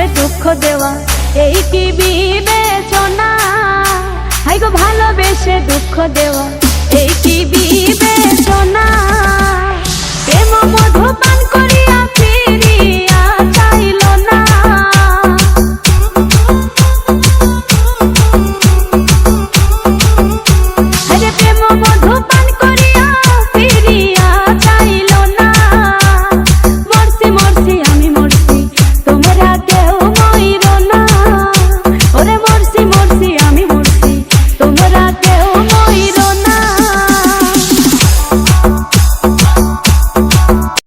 মানুষের দুঃখ দেওয়া এই কি বিবেচনা? হাইগো ভালোবেসে দুঃখ দেওয়া।